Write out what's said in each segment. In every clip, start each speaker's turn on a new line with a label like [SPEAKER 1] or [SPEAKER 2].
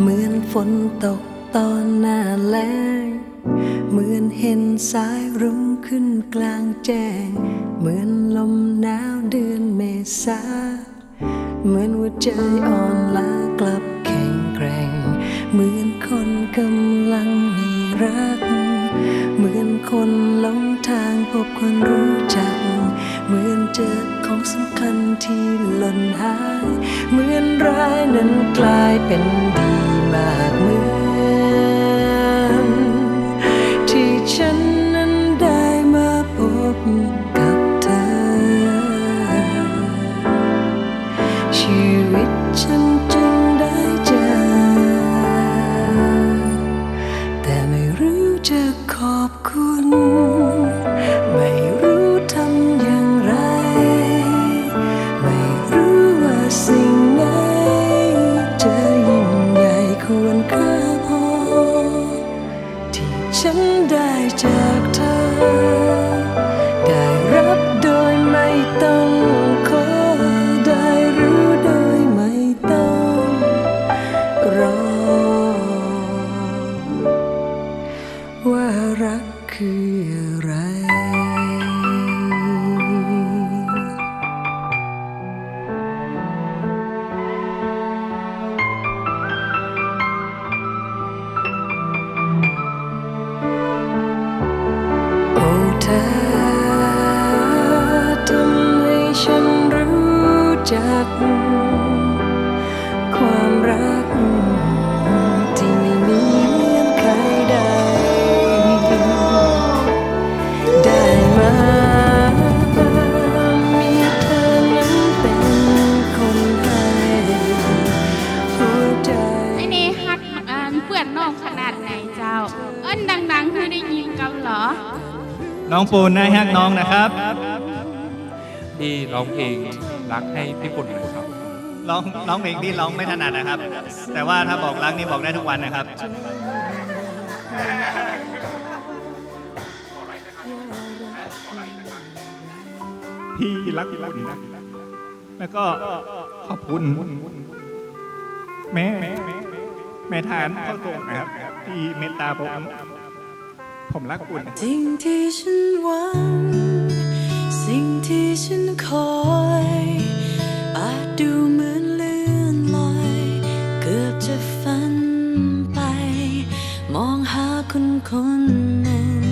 [SPEAKER 1] เหมือนฝนตกตอนหน้าแล้งเหมือนเห็นสายรุ้งขึ้นกลางแจ้ง เหมือนลมหนาวเดือนเมษาเหมือนหัวใจอ่อนล้ากลับแข็งแกร่ง เหมือนคนกำลังมีรัก เหมือนคนหลงทางพบคนรู้จัก เหมือนเจอของสำคัญที่หล่นหาย เหมือนร้ายนั้นกลายเป็นดีมากเหมือ รักคืออะไร โอ้เธอทำให้ฉันรู้จัก ความรัก
[SPEAKER 2] ขนาดไหนเจ้า เอิ้นดังๆคือได้ยินกันเหรอ
[SPEAKER 3] น้องปูนนายฮักน้องนะครับ
[SPEAKER 4] ที่ร้องเพลงรักให้พี่ปุ่นหน่อยครับ
[SPEAKER 3] ร้องร้องเพลงที่ร้องไม่ถนัดนะครับ แต่ว่าถ้าบอกรักนี่บอกได้ทุกวันนะครับ
[SPEAKER 4] พี่รักพี่รักนะแล้วก็ขอบคุณแม่ แม่ทานข้าวต้มนะครับ ที่เมตตาผม ผมรักคุณ
[SPEAKER 1] สิ่งที่ฉันหวัง สิ่งที่ฉันคอยอาจดูเหมือนเลื่อนลอย เกือบจะฝันไป มองหาคนคนหนึ่ง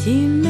[SPEAKER 1] ที่ไม่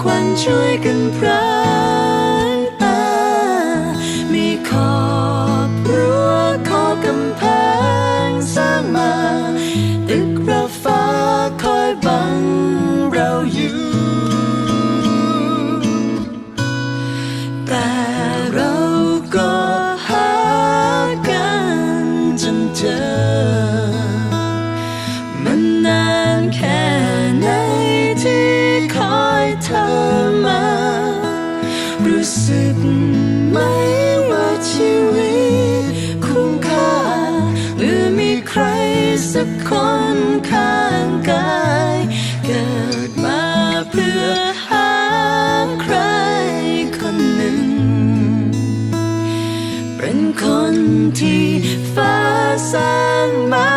[SPEAKER 5] ควันช่วยกันพรา รู้สึกไหมว่าชีวิตคุ้มค่าเมื่อมีใครสักคนข้างกาย เกิดมาเพื่อหาใครคนหนึ่ง เป็นคนที่ฟ้าสร้างมา